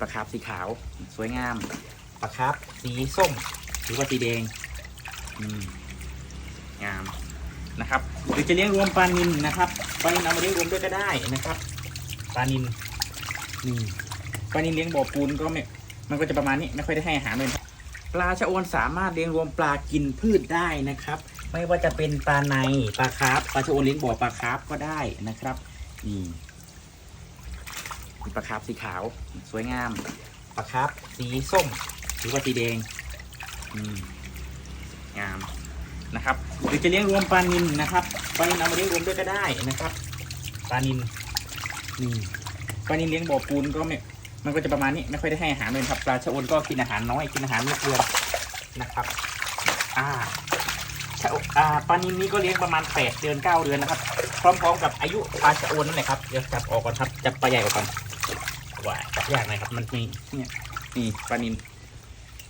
ปลาคาร์ฟสีขาว สวยงามปลาคาร์ฟสีส้ม หรือว่าสีแดงอืมงามนะครับหรือจะเลี้ยงรวมปลานินนะครับปลานินเอามาเลี้ยงรวมด้วยก็ได้นะครับปลานินนี่ปลานินเลี้ยงบ่อปูนก็ไม่มันก็จะประมาณนี้ไม่ค่อยได้ให้อาหารเลยปลาชะโอนสามารถเลี้ยงรวมปลากินพืชได้นะครับ ไม่ว่าจะเป็นปลาในปลาคาร์ฟปลาชะโอนเลี้ยงบ่อปลาคาร์ฟก็ได้นะครับนี่ ปลาคาร์ฟสีขาว สวยงามปลาคาร์ฟสีส้ม หรือว่าสีแดงอืมงามนะครับหรือจะเลี้ยงรวมปลานินนะครับปลานินเอามาเลี้ยงรวมด้วยก็ได้นะครับปลานินนี่ปลานินเลี้ยงบ่อปูนก็ไม่มันก็จะประมาณนี้ไม่ค่อยได้ให้อาหารเลยครับปลาชะโอนก็กินอาหารน้อยกินอาหารไม่เกินนะครับ อ่าชะโออ่าปลานินนี้ก็เลี้ยงประมาณแปดเดือนเก้าเดือนนะครับ พร้อมๆกับอายุปลาชะโอนนั่นแหละครับเดี๋ยวจับออกก่อนครับจับปลาใหญ่ออกก่อน ว้ายจับยากหน่อยครับ มันมีเนี่ยนี่ปลานิน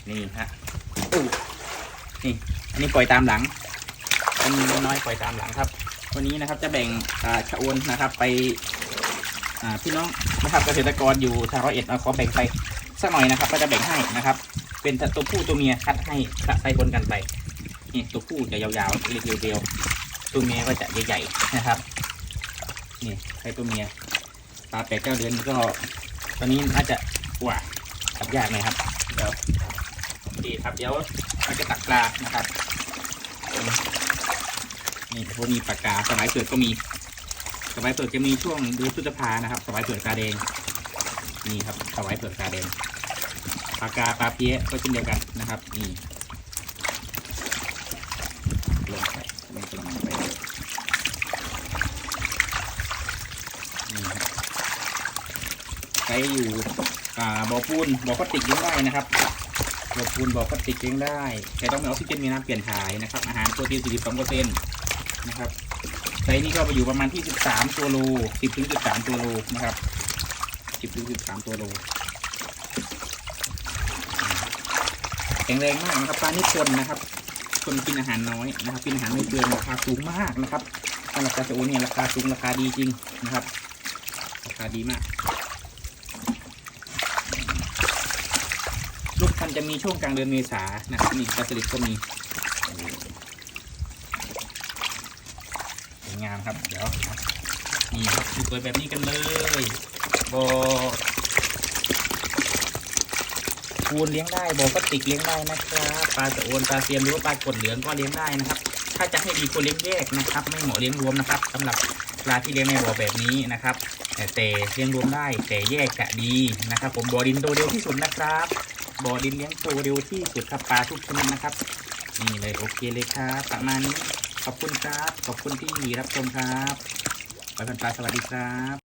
นี่ฮะอู้นี่ อันนี้ปล่อยตามหลังปลานินน้อยปล่อยตามหลังครับ วันนี้นะครับจะแบ่งอ่าชะโอนนะครับ ไปพี่น้องนะครับเกษตรกรอยู่ทางร้อยเอ็ดเอาขอแบ่งไปสักหน่อยนะครับ ก็จะแบ่งให้นะครับ เป็นตัวผู้ตัวเมียคัดให้คัดไซบนกันไปนี่ตัวผู้จะยาวๆเรียวๆเรียวตัวเมียก็จะใหญ่ๆนะครับนี่ใครตัวเมียปลาแปดเก้าเดือนก็ ตอนนี้น่าจะกว่าจับยากหน่อยครับ เดี๋ยวดีครับ เดี๋ยวเราจะตักปลานะครับ นี่พวกมีปากกาสมัยเกิดก็มีสมัยเปิดจะมีช่วงเดือนพฤษภานะครับสมัยเปิดกาแดง นี่ครับสมัยเปิดกาแดงปากกาปลาเพี้ยก็เช่นเดียวกันนะครับ นี่ลงไปลงกระมังไปเลยนี่ครับ ใช้อยู่บ่อปูนบ่อพลาสติกเลี้ยงได้นะครับบ่อปูนบ่อพลาสติกเลี้ยงได้ แต่ต้องมีออกซิเจนมีน้ำเปลี่ยนถ่ายนะครับ อาหารโปรตีน42เปอร์เซ็นต์นะครับไซส์นี้ก็ไปอยู่ประมาณที่ 13 ตัวโล 10ถึง13 ตัวโลนะครับ 10ถึง13 ตัวโลแข็งแรงมากนะครับปลานิพนนะครับคนกินอาหารน้อยนะครับกินอาหารไม่เปลืองราคาสูงมากนะครับสำหรับปลาชะโอเนี่ยราคาสูงราคาดีจริงนะครับ ราคาดีมากันจะมีช่วงกลางเดือนเมษานะครับนี่ปลาสลิดก็มีสวยงามครับ เดี๋ยวนี่ครับสวยแบบนี้กันเลยบอปูนเลี้ยงได้บอพลาสติกเลี้ยงได้นะครับปลาสะโอนปลาเทียมหรือว่าปลากดเหลืองก็เลี้ยงได้นะครับ ถ้าจะให้ดีควรเลี้ยงแยกนะครับ ไม่เหมาะเลี้ยงรวมนะครับสำหรับปลาที่เลี้ยงในบ่อแบบนี้นะครับ แต่เลี้ยงรวมได้แต่แยกจะดีนะครับ ผมบ่อดินโตเร็วที่สุดนะครับ บ่อดินเลี้ยงโตเร็วที่สุดครับปลาทุกชนิดนะครับ นี่เลยโอเคเลยครับประมาณนี้ขอบคุณครับ ขอบคุณที่รับชมครับไปพันปลาสวัสดีครับ